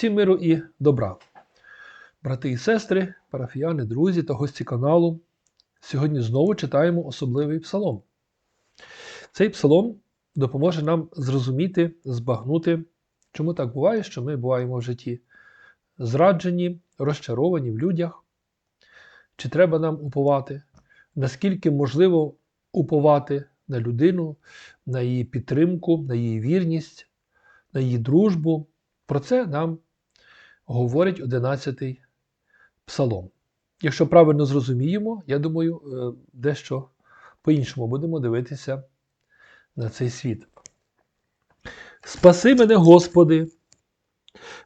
Всім миру і добра. Брати і сестри, парафіяни, друзі та гості каналу. Сьогодні знову читаємо особливий псалом. Цей псалом допоможе нам зрозуміти, збагнути, чому так буває, що ми буваємо в житті зраджені, розчаровані в людях. Чи треба нам уповати, наскільки можливо уповати на людину, на її підтримку, на її вірність, на її дружбу. Про це нам говорить 11-й псалом. Якщо правильно зрозуміємо, я думаю, е, дещо по-іншому будемо дивитися на цей світ. Спаси мене, Господи,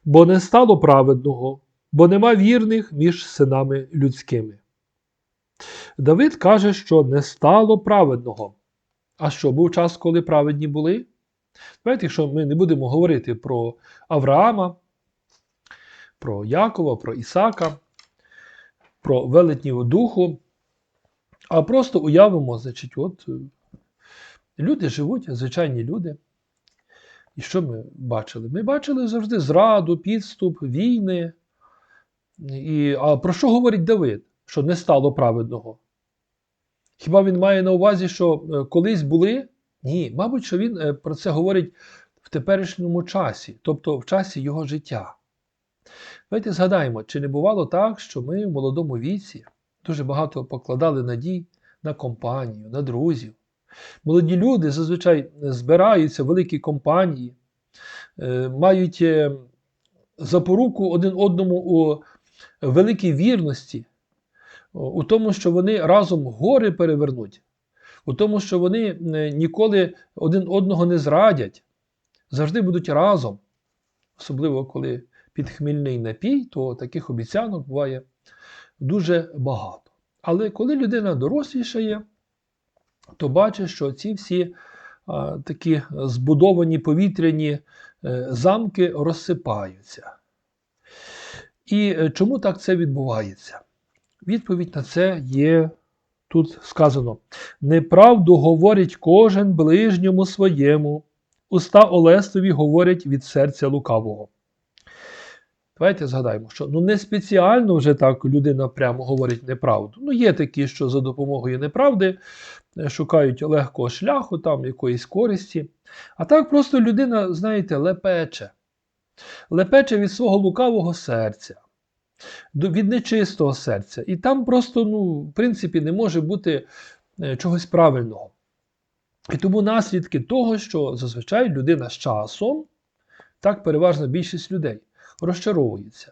бо не стало праведного, бо нема вірних між синами людськими. Давид каже, що не стало праведного. А що, був час, коли праведні були? Давайте, якщо ми не будемо говорити про Авраама, про Якова, про Ісака, про велетнів духу, а просто уявимо, значить, от е, люди живуть, звичайні люди. І що ми бачили? Ми бачили завжди зраду, підступ, війни. І, А про що говорить Давид? Що не стало праведного? Хіба він має на увазі, що е, колись були? Ні, мабуть, що він е, про це говорить в теперішньому часі, тобто в часі його життя. Давайте згадаємо, чи не бувало так, що ми в молодому віці дуже багато покладали надій на компанію, на друзів. Молоді люди зазвичай збираються в великі компанії, е, мають е, запоруку один одному у великій вірності, у тому, що вони разом гори перевернуть, у тому, що вони е, ніколи один одного не зрадять, завжди будуть разом. Особливо, коли під хмільний напій, то таких обіцянок буває дуже багато. Але коли людина дорослішає, то бачить, що ці всі а, такі збудовані повітряні е, замки розсипаються. І е, чому так це відбувається? Відповідь на це є тут сказано: неправду говорить кожен ближньому своєму, уста Олестові говорять від серця лукавого. Давайте згадаємо, що ну не спеціально вже так людина прямо говорить неправду. Ну, є такі, що за допомогою неправди е, шукають легкого шляху, там якоїсь користі. А так просто людина, знаєте, лепече. Лепече від свого лукавого серця, від нечистого серця. І там просто, ну, в принципі, не може бути е, чогось правильного. І тому наслідки того, що зазвичай людина з часом, так переважна більшість людей розчаровується.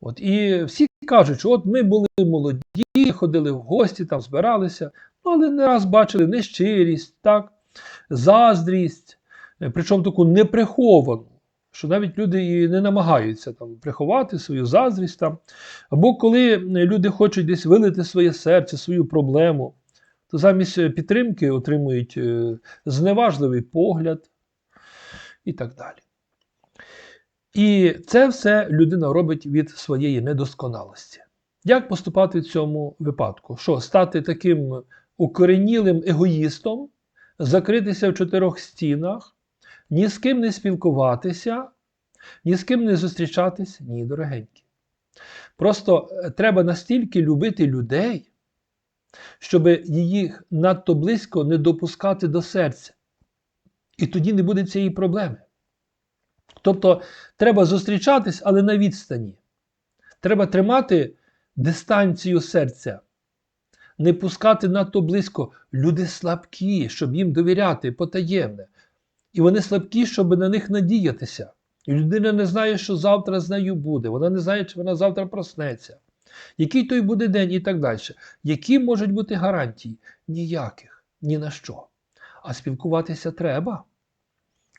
От, І всі кажуть, що от ми були молоді, ходили в гості, там збиралися, ну, але не раз бачили нещирість, так, заздрість, е, причому таку неприховану, що навіть люди і не намагаються там, приховати свою заздрість. Там. Або коли люди хочуть десь вилити своє серце, свою проблему, то замість підтримки отримують е, зневажливий погляд і так далі. І це все людина робить від своєї недосконалості. Як поступати в цьому випадку? Що стати таким укоренілим егоїстом, закритися в чотирьох стінах, ні з ким не спілкуватися, ні з ким не зустрічатись? Ні, дорогенькі. Просто треба настільки любити людей, щоб їх надто близько не допускати до серця. І тоді не буде цієї проблеми. Тобто треба зустрічатись, але на відстані. Треба тримати дистанцію серця, не пускати надто близько. Люди слабкі, щоб їм довіряти потаємне. І вони слабкі, щоб на них надіятися. І людина не знає, що завтра з нею буде. Вона не знає, чи вона завтра проснеться. Який той буде день і так далі. Які можуть бути гарантії? Ніяких, ні на що. А спілкуватися треба.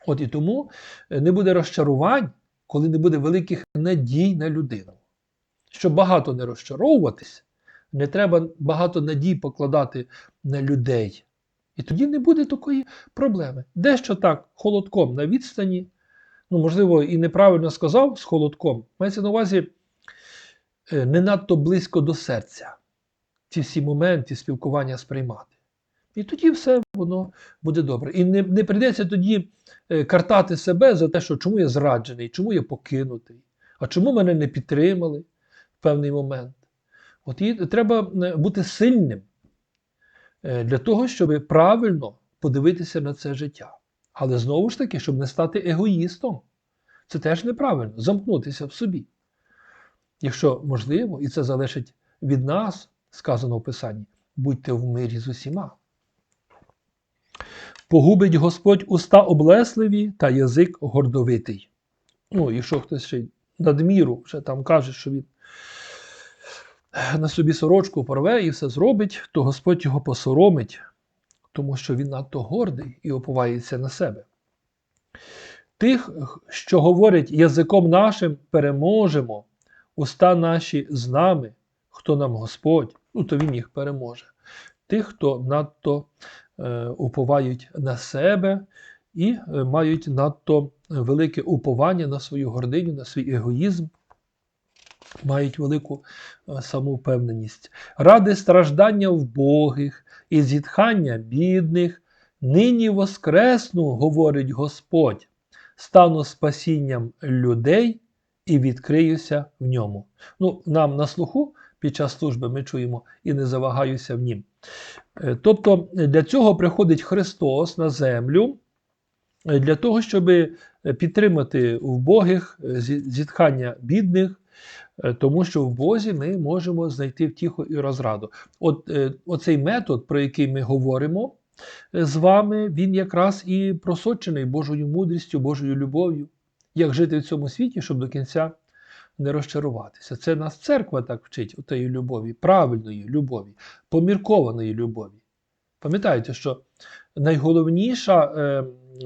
От і тому е, не буде розчарувань, коли не буде великих надій на людину. Щоб багато не розчаровуватися, не треба багато надій покладати на людей. І тоді не буде такої проблеми. Дещо так, холодком на відстані, ну, можливо, і неправильно сказав з холодком, мається на увазі е, не надто близько до серця ці всі моменти спілкування сприймати. І тоді все воно буде добре. І не не прийдеться тоді е, картати себе за те, що чому я зраджений, чому я покинутий, А чому мене не підтримали в певний момент? От і треба е, бути сильним е, для того, щоб правильно подивитися на це життя. Але знову ж таки, щоб не стати егоїстом. Це теж неправильно замкнутися в собі. Якщо можливо, і це залежить від нас, сказано в Писанні, будьте в мирі з усіма. Погубить Господь уста облесливі та язик гордовитий. Ну, якщо хтось ще надміру вже там каже, що він на собі сорочку порве і все зробить, то Господь його посоромить, тому що він надто гордий і оповається на себе. Тих, що говорять язиком нашим, переможемо, уста наші з нами, хто нам Господь, ну то Він їх переможе. Тих, хто надто уповають на себе і е, мають надто велике уповання на свою гординю, на свій егоїзм, мають велику е, самовпевненість. Ради страждання вбогих і зітхання бідних, нині воскресну, говорить Господь, стану спасінням людей і відкриюся в ньому. Ну, Нам на слуху під час служби ми чуємо і не завагаюся в нім. Е, Тобто для цього приходить Христос на землю, е, для того, щоб підтримати вбогих, е, зітхання бідних, е, тому що в Бозі ми можемо знайти втіху і розраду. От е, оцей метод, про який ми говоримо е, з вами, він якраз і просочений Божою мудрістю, Божою любов'ю. Як жити в цьому світі, щоб до кінця не розчаруватися. Це нас церква так вчить отеї любові, правильної любові, поміркованої любові. Пам'ятаєте, що найголовніша е,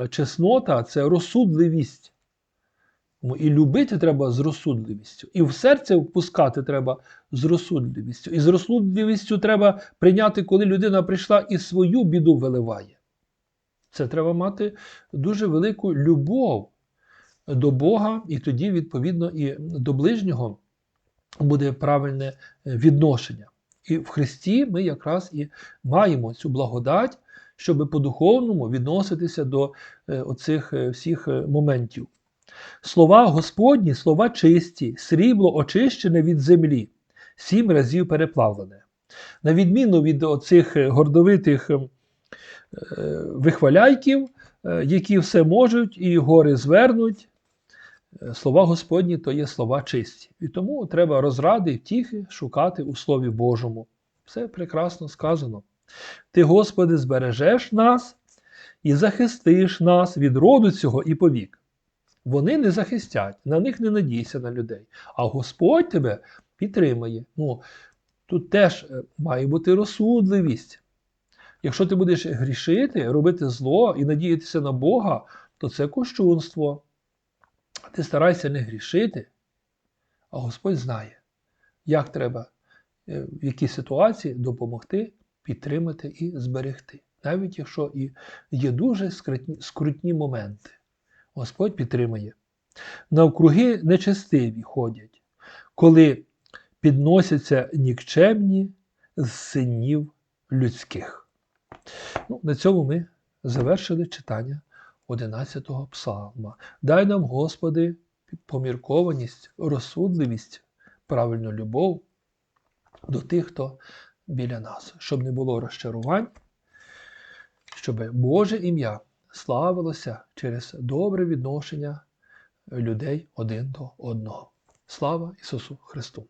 чеснота це розсудливість. І любити треба з розсудливістю, і в серце впускати треба з розсудливістю. І з розсудливістю треба прийняти, коли людина прийшла і свою біду виливає. Це треба мати дуже велику любов до Бога, і тоді, відповідно, і до ближнього буде правильне відношення. І в Христі ми якраз і маємо цю благодать, щоб по-духовному відноситися до е, оцих е, всіх е, моментів. Слова Господні, слова чисті, срібло очищене від землі, сім разів переплавлене. На відміну від оцих е, гордовитих е, е, вихваляйків, е, які все можуть і гори звернуть, е, слова Господні то є слова чисті. І тому треба розради і втіхи шукати у Слові Божому. Все прекрасно сказано. Ти, Господи, збережеш нас і захистиш нас від роду цього і повік. Вони не захистять, на них не надійся на людей. А Господь тебе підтримає. Ну, тут теж е, має бути розсудливість. Якщо ти будеш грішити, робити зло і надіятися на Бога, то це кощунство. Ти старайся не грішити, а Господь знає, як треба е, в якій ситуації допомогти, підтримати і зберегти. Навіть якщо і є дуже скрутні, моменти. Господь підтримає. Навкруги нечестиві ходять, коли підносяться нікчемні з синів людських. Ну, на цьому ми завершили читання 11-го псалма. Дай нам, Господи, поміркованість, розсудливість, правильну любов до тих, хто біля нас, щоб не було розчарувань, щоб Боже ім'я славилося через добре відношення людей один до одного. Слава Ісусу Христу!